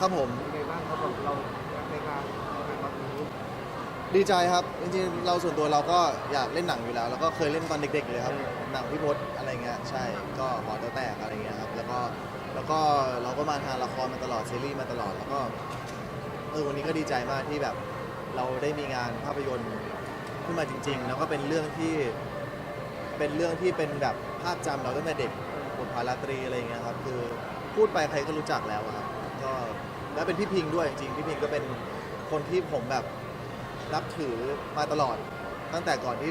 ครับผมเป็นไงบ้างครับผมเราในงานในงานวันนี้ดีใจครับ จริงๆ เราส่วนตัวเราก็อยากเล่นหนังอยู่แล้ว แล้วก็เคยเล่นตอนเด็กๆเลยครับ หนังพี่พศอะไรเงี้ย ใช่ ก็หอแต๋วแตกอะไรเงี้ยครับ แล้วก็ แล้วก็เราก็มาทางละครมาตลอดซีรีส์มาตลอด แล้วก็เออวันนี้ก็ดีใจมากที่แบบเราได้มีงานภาพยนตร์ขึ้นมาจริง ๆ แล้วก็เป็นเรื่องที่ เป็นเรื่องที่เป็นแบบภาพจำเราตั้งแต่เด็กบทภาราตรีอะไรเงี้ยครับ คือพูดไปใครก็รู้จักแล้วอะครับ ก็แล้วเป็นพี่พิงด้วยจริงๆพี่พิงก็เป็นคนที่ผมแบบนับถือมาตลอด ตั้งแต่ก่อนที่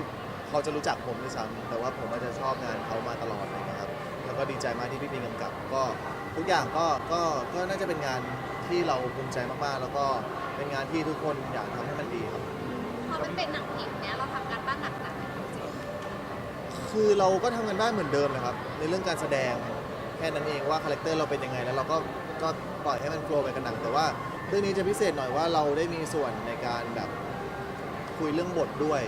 เขาจะรู้จักผมด้วยซ้ำแต่ว่าผมอาจจะชอบงานเขามาตลอดอะไรเงี้ยครับแล้วก็ดีใจมากที่พี่ปิงกำกับ ก็ทุกอย่างก็ก็ก็น่าจะเป็นงานที่เราภูมิใจมากๆ แล้วก็เป็นงานที่ทุกคนอยากทำให้มันดีครับ พอมันเป็นหนังผีเนี้ยเราทำการบ้านหนักหนักๆไหมจริงคือเราก็ทำกันบ้านเหมือนเดิมนะครับ ในเรื่องการแสดง แค่นั้นเองว่าคาแรคเตอร์เราเป็นยังไง แล้วเราก็ก็ปล่อยให้มันโฟล์ไปกับหนังแต่ว่าเรื่องนี้จะพิเศษหน่อยว่าเราได้มีส่วนในการแบบคุยเรื่องบทด้วย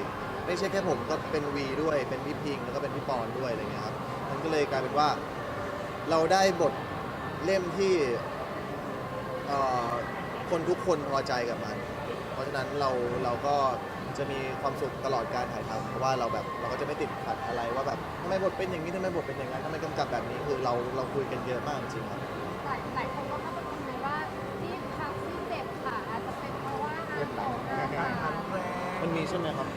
ไม่ใช่แค่ผมก็เป็นวีด้วย เป็นพี่พิงแล้วก็เป็นพี่ปอนด้วยอะไรเงี้ยครับมันก็เลยกลายเป็นว่า เราได้บทเล่มที่คนทุกคนพอใจกับมัน เพราะฉะนั้นเราเราก็ จะมีความสุขตลอดการถ่ายทำเพราะว่าเราแบบเราก็จะไม่ติดขัดอะไรว่าแบบทำไมบทเป็นอย่างนี้ทำไมบทเป็นอย่างนั้นทำไมกำกับแบบนี้คือเราเราคุยกันเยอะมากจริงๆครับ หลายหลายคนก็เข้าไปคอมเมนต์ว่าที่พักที่เจ็บขาอาจจะเป็นเพราะว่าอาโตอาการหารทำแรงมันมีใช่ไหมครับ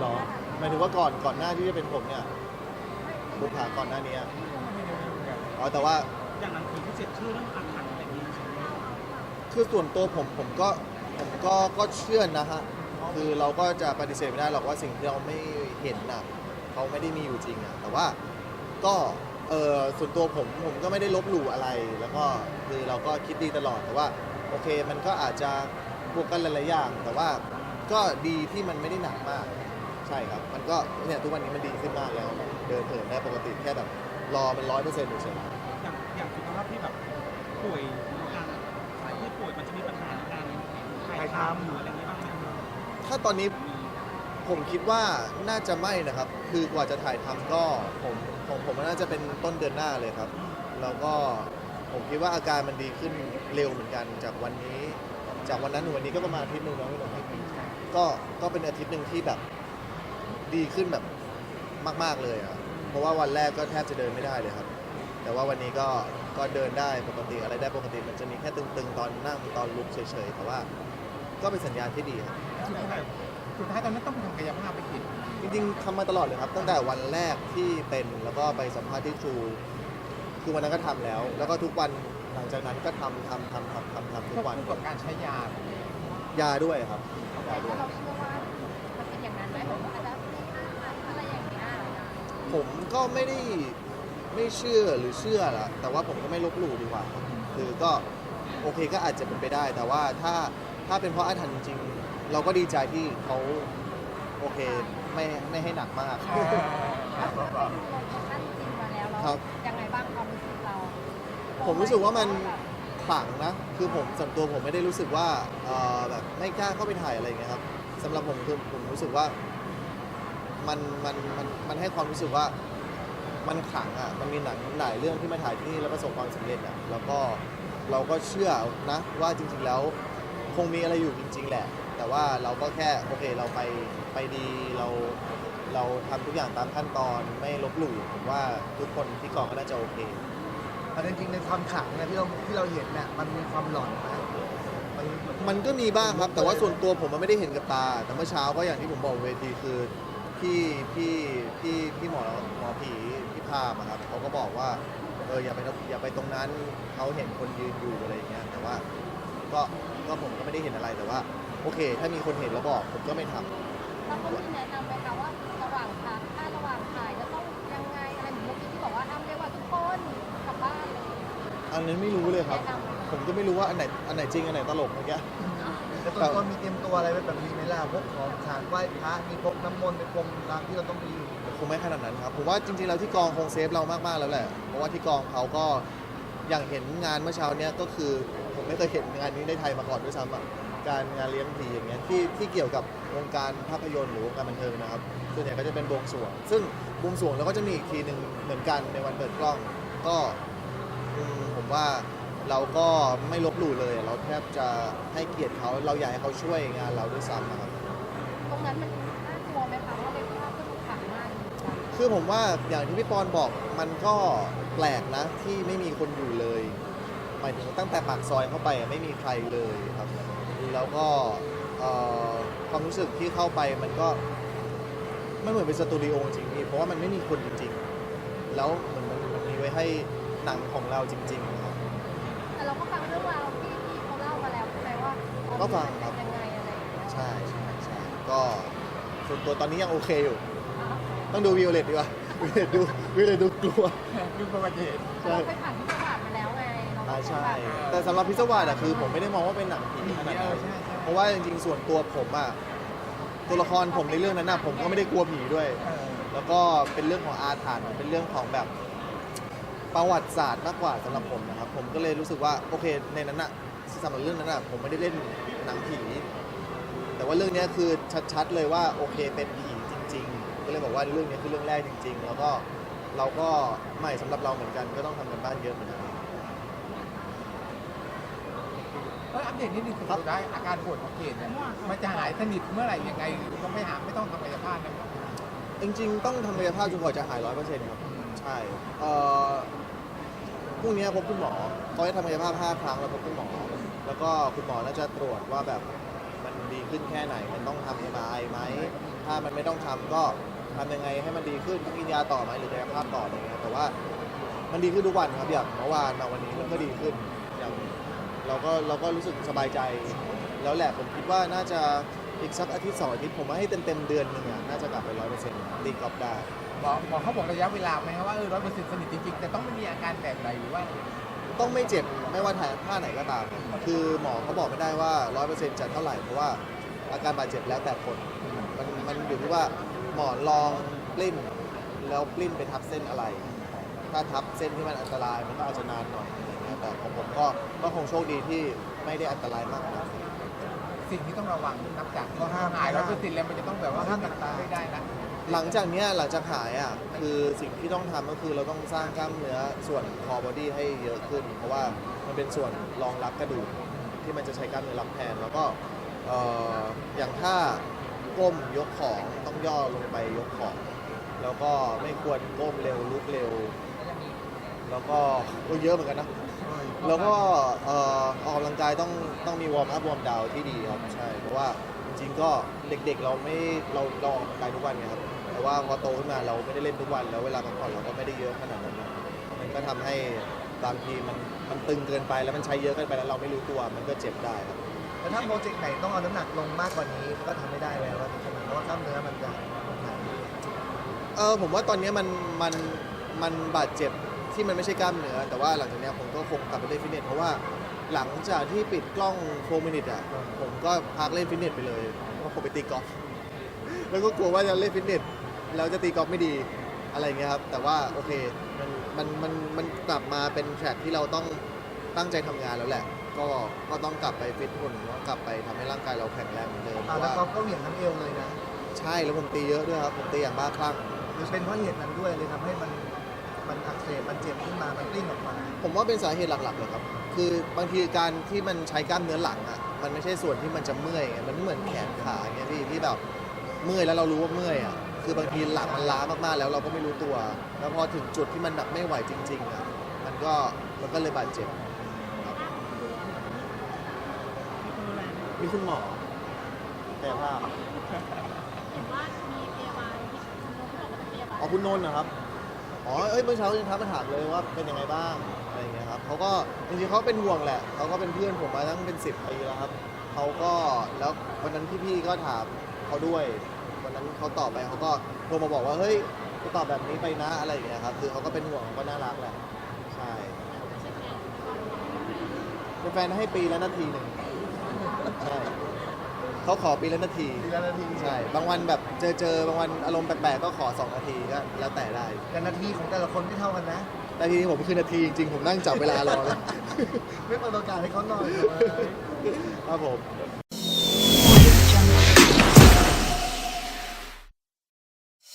หรอหมายถึงว่าก่อนก่อนหน้าที่จะเป็นผมเนี่ยบุกหาก่อนหน้านี้อะอ๋อแต่ว่า อย่างหนังผีที่เจ็บชื่อเรื่องอาถรรพ์อะไรอย่างนี้ใช่ไหมคือส่วนตัวผมผมก็ผมก็ก็เชื่อนะฮะ คือเราก็จะปฏิเสธไม่ได้หรอกว่าสิ่งที่เราไม่เห็นน่ะเขาไม่ได้มีอยู่จริงอะแต่ว่าก็เออส่วนตัวผมผมก็ไม่ได้ลบหลู่อะไร แล้วก็คือเราก็คิดดีตลอดแต่ว่าโอเคมันก็อาจจะบวกกันหลายๆอย่าง แต่ว่าก็ดีที่มันไม่ได้หนักมาก ใช่ครับ มันก็เนี่ยทุกวันนี้มันดีขึ้นมากแล้ว เดินเหินได้ปกติแค่แบบรอมันร้อยเปอร์เซ็นต์เฉยอย่างอย่างสุขภาพที่แบบป่วยการสายที่ป่วยมันจะมีปัญหาในการถ่ายทำหรืออะไรอย่างนี้บ้างไหม ถ้าตอนนี้ผมคิดว่าน่าจะไม่นะครับ คือกว่าจะถ่ายทำก็ผมของผมน่าจะเป็นต้นเดือนหน้าเลยครับ แล้วก็ผมคิดว่าอาการมันดีขึ้นเร็วเหมือนกันจากวันนี้ จากวันนั้นถึงวันนี้ก็ประมาณอาทิตย์หนึ่งแล้วไม่หลงก็ก็เป็นอาทิตย์หนึ่งที่แบบดีขึ้นแบบมาก ๆเลยอะเพราะว่าวันแรกก็แทบจะเดินไม่ได้เลยครับ แต่ว่าวันนี้ก็ก็เดินได้ปกติอะไรได้ปกติมันจะมีแค่ตึงๆ ตอนนั่งตอนลุกเฉยๆแต่ว่า ก็เป็นสัญญาณที่ดีครับสุดท้ายสุดท้ายตอนนั้นต้องไปทำกายภาพไปกินจริงๆทำมาตลอดเลยครับ ตั้งแต่วันแรกที่เป็นแล้วก็ไปสัมภาษณ์ที่ทรูคือวันนั้นก็ทำแล้ว แล้วก็ทุกวันหลังจากนั้นก็ทำทำทำทำทำทำทุควกบวันคู่กับการใช้ยา ยาด้วยครับยาด้แล้ววย เราเชื่อว่ามันเป็นอย่างนั้นไหมผมว่าอาจจะมีอาหารอะไรอย่างเงี้ยผมก็ไม่ได้ไม่เชื่อหรือเชื่อละแต่ว่าผมก็ไม่ลบหลู่ดีกว่าครับคือก็โอเคก็อาจจะเป็นไปได้ แต่ว่าถ้า ถ้าเป็นเพราะอาถรรพ์จริงๆ เราก็ดีใจที่เขาโอเคไม่ไม่ให้หนักมากถ้าดูลงท่านจริงมาแล้วเราครับยังไงบ้างความรู้สึกเราผมรู้สึกว่ามันขลังนะ คือผมส่วนตัวผมไม่ได้รู้สึกว่าเอ่อแบบไม่กล้าเข้าไปถ่ายอะไรอย่างเงี้ยครับสำหรับผมคือผมรู้สึกว่ามันมันมันมันให้ความรู้สึกว่ามันขลังอะ มันมีหนังหลายเรื่องที่มาถ่ายที่นี่แล้วประสบความสำเร็จอะ แล้วก็เราก็เชื่อนะว่าจริงๆแล้ว คงมีอะไรอยู่จริง ๆ แหละ แต่ว่าเราก็แค่โอเคเราไปไปดีเราเราทำทุกอย่างตามขั้นตอนไม่ลบหลู่ผมว่าทุกคนที่กองก็น่าจะโอเค แต่จริงๆในความขลังเนี่ยที่เราที่เราเห็นเนี่ยมันมีความหลอนนะมันมันก็มีบ้างครับ แต่ว่าส่วนตัวผมมันไม่ได้เห็นกับตา แต่เมื่อเช้าก็อย่างที่ผมบอกบนเวทีคือพี่พี่พี่พี่หมอหมอผีพี่พามอะครับเขาก็บอกว่าเอออย่าไปอย่าไปตรงนั้นเขาเห็นคนยืนอยู่อะไรอย่างเงี้ยแต่ว่า ก็ก็ผมก็ไม่ได้เห็นอะไรแต่ว่า โอเค ถ้ามีคนเห็นแล้วบอกผมก็ไม่ทำเราก็มีแนะนำไหมคะว่าระหว่างทางถ้าระหว่างถ่ายจะต้องยังไงอะไรเหมือนเมื่อกี้ที่บอกว่าทำเรียกว่าทุกคนกลับบ้านเลยอันนั้นไม่รู้เลยครับ แนะนำไหมผมก็ไม่รู้ว่าอันไหนอันไหนจริงอันไหนตลกเมื่อกี้แต่ต้นต้นมีเตรียมตัวอะไรไว้แบบนี้ไหมล่ะพวกของขานไหว้พระมีพกน้ำมนต์ในพรมตามที่เราต้องมีอยู่คงไม่ขนาดนั้นครับ ผมว่าจริงๆแล้วที่กองคงเซฟเรามากๆแล้วแหละ เพราะว่าที่กองเขาก็อย่างเห็นงานเมื่อเช้าเนี้ยก็คือผม ไม่เคยเห็นงานนี้ในไทยมาก่อนด้วยซ้ำอะการงานเลี้ยงผีอย่างเงี้ยที่ที่เกี่ยวกับวงการภาพยนตร์หรือวงการบันเทิงนะครับส่วนใหญ่ก็จะเป็นบวงสรวง ซึ่งบวงสรวงแล้วก็จะมีอีกทีหนึ่งเหมือนกันในวันเปิดกล้อง ก็อืมผมว่าเราก็ไม่ลบหลู่เลย เราแทบจะให้เกียรติเขาเราอยากให้เขาช่วยงานเราด้วยซ้ำนะครับ ตรงนั้นมันน่ากลัวไหมคะเพราะในภาพก็ดูขลังมากจริงๆคือผมว่าอย่างที่พี่ปอนบอกมันก็แปลกนะที่ไม่มีคนอยู่เลยหมายถึงตั้งแต่ปากซอยเข้าไปอะไม่มีใครเลยครับ แล้วก็เอ่อความรู้สึกที่เข้าไปมันก็มันเหมือนเป็นสตูดิโอจริงๆพี่เพราะว่ามันไม่มีคนจริงๆ แล้วเหมือนมันมันมีไว้ให้หนังของเราจริงๆครับแต่เราก็ฟังเรื่องราวที่ที่เขาเล่ามาแล้วใช่ไหมว่าเออก็ฟังมันครับเป็นยังไงอะไรอย่างเงี้ยใช่ใช่ใช่ก็ส่วนตัวตอนนี้ยังโอเคอยู่อะต้องดูวิโอเลตดีกว่าวิโอเลตดูวิโอเลตดูกลัวดูประวัติเหตุใช่ ใช่แบบแต่สำหรับพิศวาสอะคือผมไม่ได้มองว่าเป็นหนังผีขนาดนั้นเพราะว่าจริงๆส่วนตัวผมอะตัวละครผมในเรื่องนั้นอะผมก็ไม่ได้กลัวผีด้วยเออแล้วก็เป็นเรื่องของอาถรรพ์เป็นเรื่องของแบบประวัติศาสตร์มากกว่าสำหรับผมนะครับ ผมก็เลยรู้สึกว่าโอเคในนั้นอะสำหรับเรื่องนั้นอะผมไม่ได้เล่นหนังผีแต่ว่าเรื่องเนี้ยคือชัดๆเลยว่าโอเคเป็นผีจริง ๆ ก็เลยบอกว่าเรื่องนี้คือเรื่องแรกจริง ๆ แล้วก็เราก็ใหม่สำหรับเราเหมือนกันก็ต้องทำกันบ้านเยอะเหมือนกัน เอออัปเดตนิดนึงสุดท้ายอาการปวดของเกดเนี่ยมันจะหายสนิทเมื่อไหร่ยังไงก็ไม่หาไม่ต้องทำกายภาพนะครับจริงๆ ต้องทำกายภาพจนกว่าจะหายร้อยเปอร์เซ็นต์ครับ ใช่เอ่อพรุ่งนี้พบคุณหมอเขาจะทำกายภาพ5ครั้งแล้วพบคุณหมอ แล้วก็คุณหมอน่าจะตรวจว่าแบบมันดีขึ้นแค่ไหน มันต้องทำเอ็มไอไหม ถ้ามันไม่ต้องทำก็ทำยังไงให้มันดีขึ้นต้องกินยาต่อไหมหรือกายภาพต่ออะไรเงี้ยแต่ว่ามันดีขึ้นทุกวันครับอย่างเมื่อวานมาวันนี้มันก็ดีขึ้นอย่าง เราก็เราก็รู้สึกสบายใจ แล้วแหละผมคิดว่าน่าจะอีกสักอาทิตย์สองอาทิตย์ผมว่าให้เต็มเต็มๆเดือนหนึ่งอะน่าจะกลับไปร้อยเปอร์เซ็นต์ตีกอล์ฟได้หมอหมอเขาบอกระยะเวลาไหมครับว่าเออร้อยเปอร์เซ็นต์สนิทจริงๆ แต่ต้องไม่มีอาการแบบไหนหรือว่าต้องไม่เจ็บไม่ว่าท่าท่าไหนก็ตาม คือหมอเขาบอกไม่ได้ว่า100%จะเท่าไหร่เพราะว่าอาการบาดเจ็บแล้วแต่คน มันมันอยู่ที่ว่าหมอลองปลิ้น แล้วปลิ้นไปทับเส้นอะไร ถ้าทับเส้นที่มันอันตรายมันก็อาจจะนานหน่อยอะไรเงี้ย แต่ของผมก็ก็คงโชคดีที่ไม่ได้อันตรายมากนะสิ่งที่ต้องระวังนับจากก็ห้ามหายร้อยเปอร์เซ็นต์แล้วมันจะต้องแบบว่าห้ามตัดตาไม่ได้นะหลังจากเนี้ยหลังจากหายอะคือสิ่งที่ต้องทำก็คือเราต้องสร้างกล้ามเนื้อส่วนคอบอดี้ให้เยอะขึ้น เพราะว่ามันเป็นส่วนรองรับกระดูกที่มันจะใช้กล้ามเนื้อรับแทน แล้วก็เอ่ออย่างถ้าก้มยกของต้องย่อลงไปยกของ แล้วก็ไม่ควรก้มเร็วลุกเร็ว แล้วก็โอ้เยอะเหมือนกันนะ แล้วก็เอ่อออกกำลังกายต้องต้องมีวอร์มอัพวอร์มดาวที่ดีครับใช่เพราะว่าจริงๆก็เด็กๆเราไม่เราเราออกกำลังกายทุกวันไงครับแต่ว่าพอโตขึ้นมาเราไม่ได้เล่นทุกวันแล้วเวลาพักผ่อนเราก็ไม่ได้เยอะขนาดนั้นนะมันก็ทำให้บางทีมันมันตึงเกินไปแล้วมันใช้เยอะเกินไปแล้วเราไม่รู้ตัวมันก็เจ็บได้ครับแต่ถ้าโปรเจกต์ไหนต้องเอาน้ำหนักลงมากกว่านี้ก็ทำไม่ได้แล้วใช่ไหมเพราะว่ากล้ามเนื้อมันจะหายเออผมว่าตอนนี้มันมันมันบาดเจ็บ ที่มันไม่ใช่กล้ามเนื้อแต่ว่าหลังจากเนี้ยผมก็คงกลับไปเล่นฟิตเนสเพราะว่าหลังจากที่ปิดกล้องโฟมินิตอะผมก็พักเล่นฟิตเนสไปเลยเพราะผมไปตีกอล์ฟแล้วก็กลัวว่าจะเล่นฟิตเนสแล้วจะตีกอล์ฟไม่ดีอะไรเงี้ยครับแต่ว่าโอเคมันมันมันมันกลับมาเป็นแทร็กที่เราต้องตั้งใจทำงานแล้วแหละ ก็ก็ต้องกลับไปฟิตหุ่นต้องกลับไปทำให้ร่างกายเราแข็งแรงเหมือนเดิมเพอ่าราะแล้วว่าก็ก็เหวี่ยงทั้งเอวเลยนะ ใช่แล้วผมตีเยอะด้วยครับผมตีอย่างบ้าคลั่ง หรือเป็นเพราะเหตุนั้นด้วยเลยทำให้มัน มันอักเสบมันเจ็บขึ้นมามันกลิ้งออกมา ผมว่าเป็นสาเหตุหลักๆเลยครับ คือบางทีการที่มันใช้กล้ามเนื้อหลังอะ มันไม่ใช่ส่วนที่มันจะเมื่อยไงมันไม่เหมือนแขนขาเงี้ยพี่ที่แบบเมื่อยแล้วเรารู้ว่าเมื่อยอะ คือบางทีหลังมันล้ามากๆแล้วเราก็ไม่รู้ตัว แล้วพอถึงจุดที่มันแบบไม่ไหวจริงๆอะ มันก็มันก็เลยบาดเจ็บครับมีคุณหมอแต่ภาพเห็นว่ามีพยาบาลที่คุณโน้ตบอกว่าเป็นพยาบาล อ๋อคุณนนท์นะครับ อ๋อ เอ้ยเมื่อเช้ายังทักมาถามเลยว่าเป็นยังไงบ้างอะไรอย่างเงี้ยครับเขาก็จริงๆเขาเป็นห่วงแหละเขาก็เป็นเพื่อนผมมาตั้งเป็นสิบปีแล้วครับเขาก็แล้ววันนั้นพี่ๆก็ถามเขาด้วย วันนั้นเขาตอบไปเขาก็โทรมาบอกว่าเฮ้ยกูตอบแบบนี้ไปนะอะไรอย่างเงี้ยครับคือเขาก็เป็นห่วงเขาก็น่ารักแหละใช่เป็นแฟนให้ปีละนาทีหนึ่งใช่ เขาขอปีละนาที ทีละนาทีใช่ บางวันแบบเจอเจอบางวันอารมณ์แปลกๆก็ขอ 2 นาทีก็แล้วแต่ได้ แต่นาทีของแต่ละคนไม่เท่ากันนะนาทีผมคือนาทีจริงๆ ผมนั่งจับเวลารอเลย ไม่เปิดโอกาสให้เขาหน่อยเลยครับผม เอ